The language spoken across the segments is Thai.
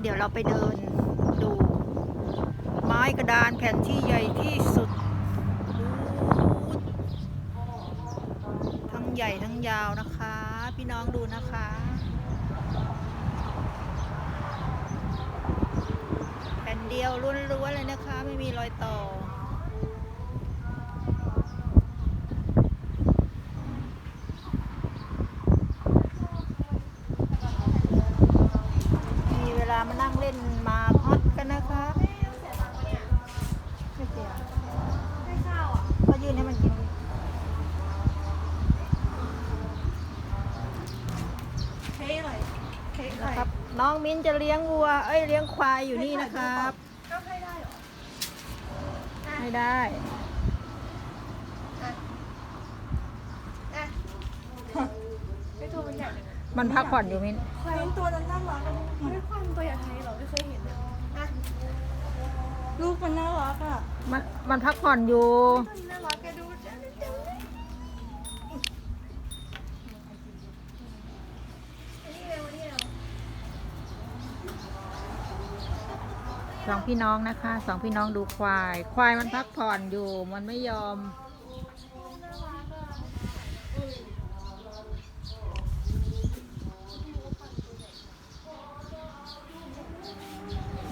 เดี๋ยวเราไปเดินดู ไม้กระดานแผ่นที่ใหญ่ที่สุด ทั้งใหญ่ทั้งยาวนะคะ พี่น้องดูนะคะแผ่นเดียวล้วนๆเลยนะคะ ไม่มีรอยต่อ มีเวลามานั่งเล่นหมากฮอตกันนะคะไม่เสีย ให้ข้าวอะ ก็ยื่นให้มันกินดิ เค้กอะไรเค้กอะไร นะครับ น้องมิ้นจะเลี้ยงวัว เอ้ยเลี้ยงควายอยู่นี่นะครับก็ให้ได้เหรอไม่ได้อะอะไอตัวมันใหญ่เลยนะมันพักผ่อนอยู่มิ้นควายตัวนั้นน่ารักไม่ควายมันตัวใหญ่ไทยเหรอไม่เคยเห็นเลยอะลูกมันน่ารักอะ มันมันพักผ่อนอยู่ ตัวนี้น่ารักแกดูจ้าจ้านี่เร็วนี่เร็ว สองพี่น้องนะคะสองพี่น้องดูควาย ควายมันพักผ่อนอยู่มันไม่ยอมน่ารักอะ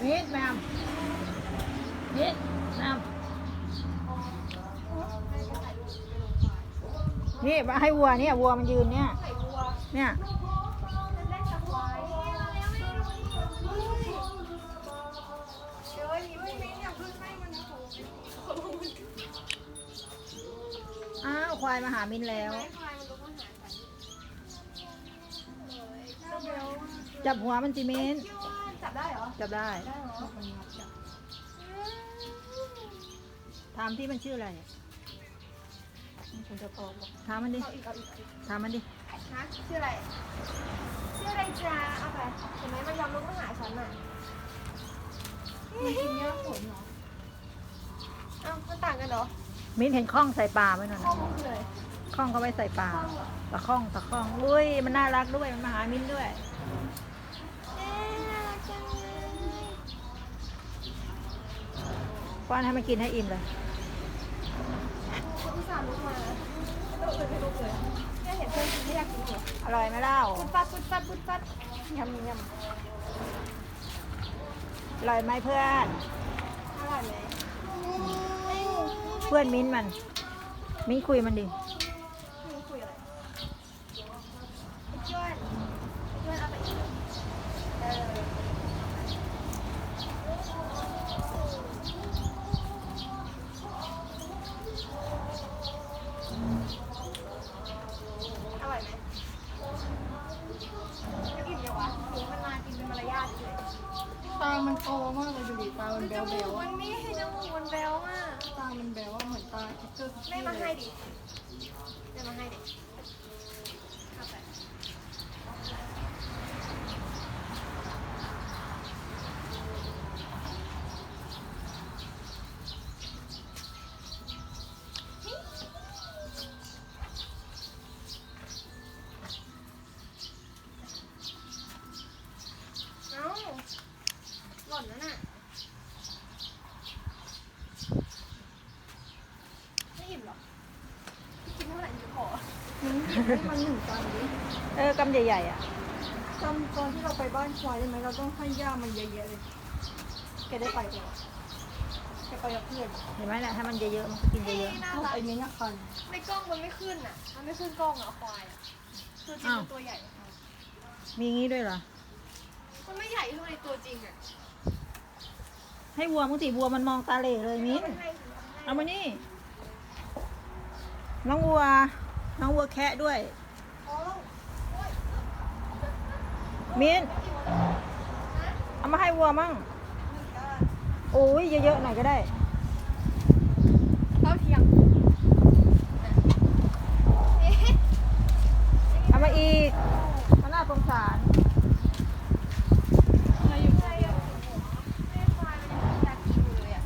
นิดแมมนิดแมมนี่มาให้วัวเนี่ยวัวมันยืนเนี่ยเนี่ย ควายมาหามินแล้วไม้ควายมันรู้อาหารกันเจ้าเบลจับหัวมันจิมินคิดว่าจับได้เหรอ จับได้ได้เหรอถามที่มันชื่ออะไรอะคุณจะตอบบอกถามมันดิเอาอีกเอาอีกเอาอีกถามมันดิฮะชื่ออะไร ชื่ออะไรจ้าเอาไปเห็นไหมมันยอมลุกมาหาฉันอะมันกินเยอะผลเหรอเอ้ามันต่างกันเหรอ มินเห็นข้องใส่ปลาไหมนั่นข้อน่ะมูลเลยข้องเขาไว้ใส่ปลาข้อมูลตะข้องตะข้องอุ้ยมันน่ารักด้วยมันมาหามินด้วยเอ๊ะน่ารักจังเลยป้อนให้มันกินให้อิ่มเลยคุณอุตส่าห์ลุกมาไม่ต้องเลยไม่ลุกเลยเนี่ยเห็นเพื่อนกินไม่อยากกินเลยอร่อยไหมเล่าพุดฟัดพุดฟัดพุดฟัดยำยอร่อยไหมเพื่อนำอร่อยไหม เพื่อนมิ้นมัน มิ้นคุยมันดิ มึงคุยอะไรไอ้จ้วนไอ้จ้วนเอาไปอีกเอออร่อยไหมจะอิ่มยังวะหรือมันมากินเป็นมารยาทเฉย ตา มากเลยดูดิตามันแบจวแบมูกวมันไม่ให้จมูกมันแบวมากตามันแบวว่าเหมือนตาคิกเกอร์ไม่มาให้ดิไม่มาให้ดิเอาไป เอ้าหล่นแล้วน่ะไม่อิ่มเหรอกินเท่าไหร่จะพอ มันหยิบ ให้มันหนึ่งจานดิเออกำใหญ่ๆอะจำตอนที่เราไปบ้านควายได้ไหมเราต้องให้ย่ามันเยอะๆเลยแกได้ไปปะแกไปกับเพื่อนเห็นไหมเนี่ยถ้ามันเยอะๆมันก็กินเยอะน่าลูกรักไอ้เนี้ยคันในกล้องมันไม่ขึ้นอะ มันไม่ขึ้นกล้องอะควายอะตัวจริงมันตัวใหญ่ๆมีงี้ด้วยเหรอ มันไม่ใหญ่เท่าในตัวจริงอะให้วัวมึงสิวัวมันมองตาเหล่เลยมิ้นมันให้เอามานี่น้องวัว น้องวัวแคะด้วยโอ้ยมิ้น เอามาให้วัวมั่ง โอ้ยเยอะๆหน่อยก็ได้เท่าเทียมเอ๊ะเอามาอีกมันน่าสงสารอะไรอยู่ใครอะแม่ควายมันยังอยากกินอยู่เลยอะ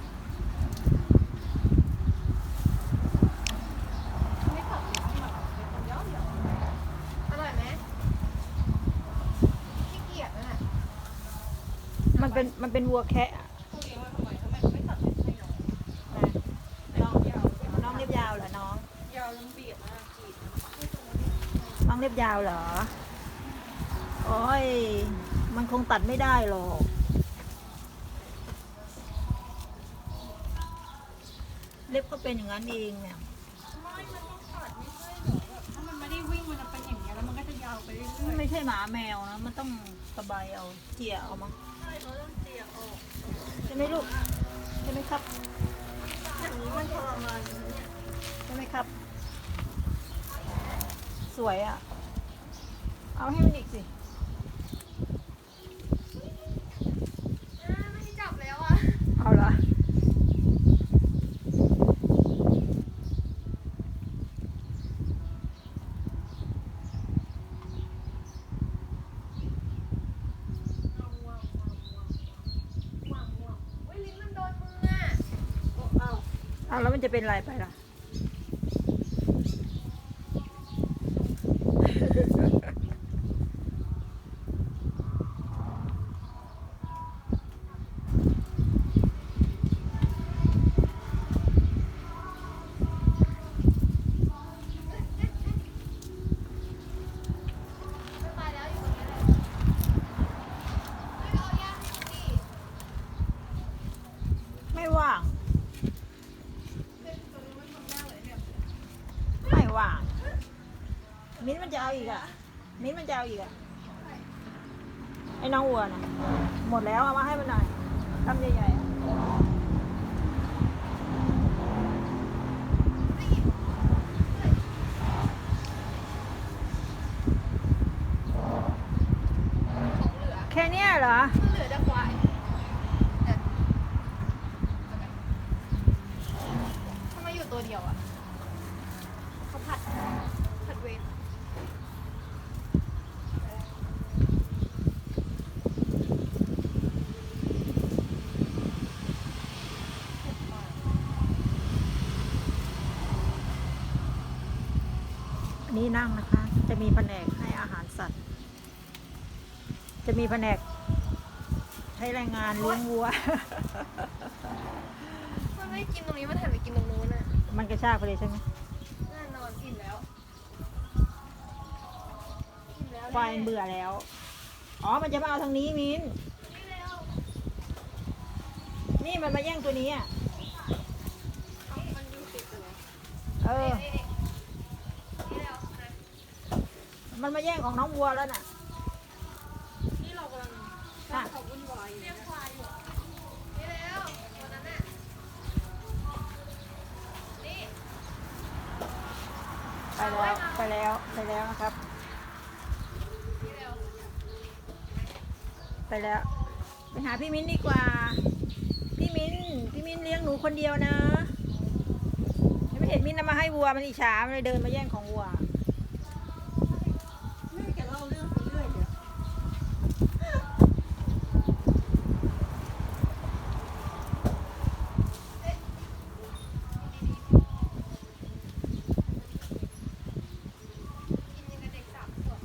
ไม่ขอบคุณหรอกเป็นคนย่อมเดียวอร่อยไหมขี้ เกียจนะน่ะมันเป็นมันเป็นวัวแคะอะเขาเลี้ยงมาทำไมทำไมเขาไม่ตัดเล็บให้น้องนะน้องน้องเล็บยาวเหรอน้องยาวจนเบียดมากกรีดน้องเล็บยาวเหรอโอ้ยมันคงตัดไม่ได้หรอกเล็บก็เป็นอย่างนั้นเองเนี่ยไม่มันต้องตัดไม่ใช่เหรอแบบถ้ามันไม่ได้วิ่งมันจะเป็นอย่างเงี้ยแล้วมันก็จะยาวไปเรื่อยๆไม่ใช่หมาแมวนะ มันต้องสบายเอาเกี่ยเอามั้ง ใช่ไหมลูกใช่ไหมครับอย่างนี้มันทรมานใช่ไหมครับ สวยอะ่ะ เอาให้มันอีกสิ อ่าไม่ได้จับแล้วอะ เอาละ ว้าวว้าวว้าวว้าวว้าวว้าวอุ้ยลิ้นมันโดนมืออะ อ้าว เอา แล้วมันจะเป็นอะไรไปล่ะ ไม่ไปแล้วอยู่ตรงนี้เลยไม่เอาย่างให้ดิ ไม่ว่าง เป็นตัวนี้มันทำยากเลยเนี่ย ไม่ว่าง มิ้นมันจะเอาอีกอะ มิ้นมันจะเอาอีกอะ ไอ้น้องวัวน่ะ หมดแล้วเอามาให้มันหน่อยคำใหญ่ๆอะแค่เนี้ยเหรอ เหลือแต่ควายเนี่ยทำไมอยู่ตัวเดียวอะเขาผัด ผัดเวร อั นนี้นั่งนะคะ จะมีแผนกให้อาหารสัตว์ จะมีแผนกใช้แรงงานเลี้ยงวัว มันไม่กินตรงนี้มันหันไปกินตรงนู้นอะ มันกระชากไปเลยใช่ไหมแน่นอนกินแล้วกินแล้วควายมันเบื่อแล้ว อ๋อ มันจะมาเอาทางนี้มิ้นนี่เร็วนี่มันมาแย่งตัวนี้อะเอามันมีติดตัวเออ นี่นี่นี่เร็วนะ มันมาแย่งของน้องวัวแล้วน่ะ นี่เรากำลังค่ะเขาวุ่นวายอยู่เรียเนี่กยควายอยู่นี่เร็วตัวนั้นน่ะนี่ไปแล้วไปแล้วไปแล้วนะครับนี่เร็วไปแล้ว ไปหาพี่มิ้นดีกว่า พี่มิ้นพี่มิ้นเลี้ยงหนูคนเดียวนะยังไม่เห็นมิ้นเอามาให้วัวมันอิจฉามันเลยเดินมาแย่งของวัว แม่แกเล่าเรื่องไปเรื่อยเนี่ย กินยังกับเด็กสามขวบ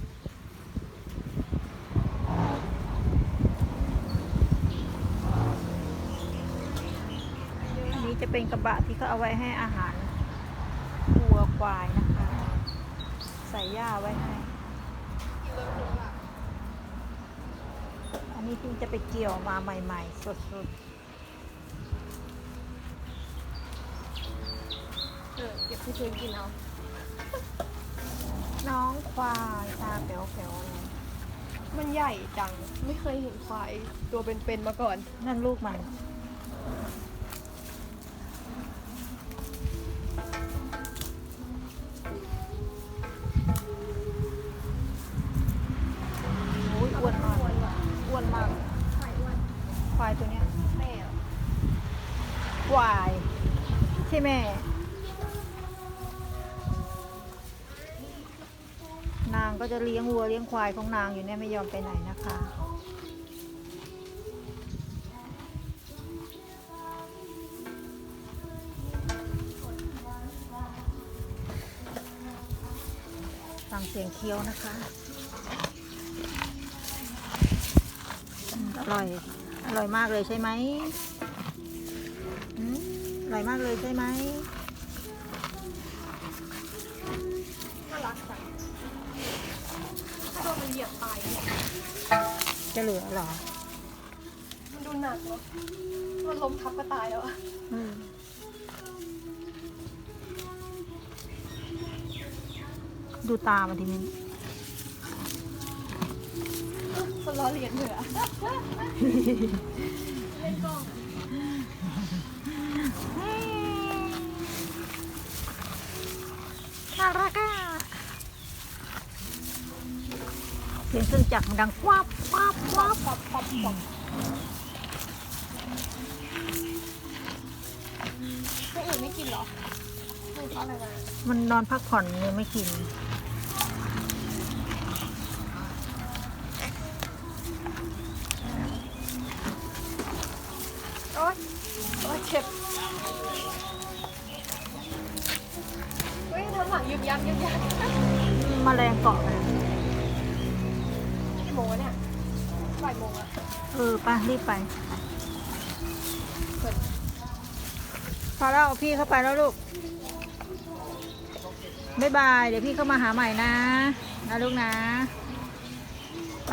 อั นนี้จะเป็นกระบะที่เขาเอาไว้ให้อาหารวัวควายนะคะ ใส่หญ้าไว้ให้กินรถหนูอะอันนี้เพิ่งจะไปเกี่ยวมาใหม่ ๆ สดเออเก็บที่พื้นกินเอาๆน้องควายตาแป๋วๆเลยมันใหญ่จัง ไม่เคยเห็นควายตัวเป็นๆมาก่อน นั่นลูกมัน ตัวเนี้ยแม่ควายใช่แม่ นางก็จะเลี้ยงวัวเลี้ยงควายของนางอยู่เนี่ยไม่ยอมไปไหนนะคะฟังเสียงเคี้ยวนะคะอร่อย อร่อยมากเลยใช่ไหมหืมอร่อยมากเลยใช่ไหมน่ารักจังถ้าโดนมันเหยียบตายเนี่ยจะเหลือเหรอ มันดูหนักเนาะมันล้มทับก็ตายแล้วอะอืมดูตามันทีนี้ คนล้อเลียนเหนือเล่นกล้องน่ารักอะเสียงเครื่องจักรมันดังวับวับวับป๊อปป๊อปป๊อปไม่อื่นไม่กินเหรอมันนอนพักผ่อนเลยไม่กิน มแมลงเกาะเลยกี่โมงวะเนี่ยบ่ายโมงอะเออไป่ะรีบไปเปิดพอแล้วเอาพี่เข้าไปแล้วลูกบ๊ายบาย เดี๋ยวพี่เข้ามาหาใหม่นะ นะลูกนะ ไป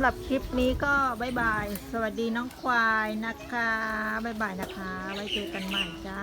ำหรับคลิปนี้ก็บายบาย สวัสดีน้องควายนะคะบายบายนะคะ ไว้เจอกันใหม่จ้า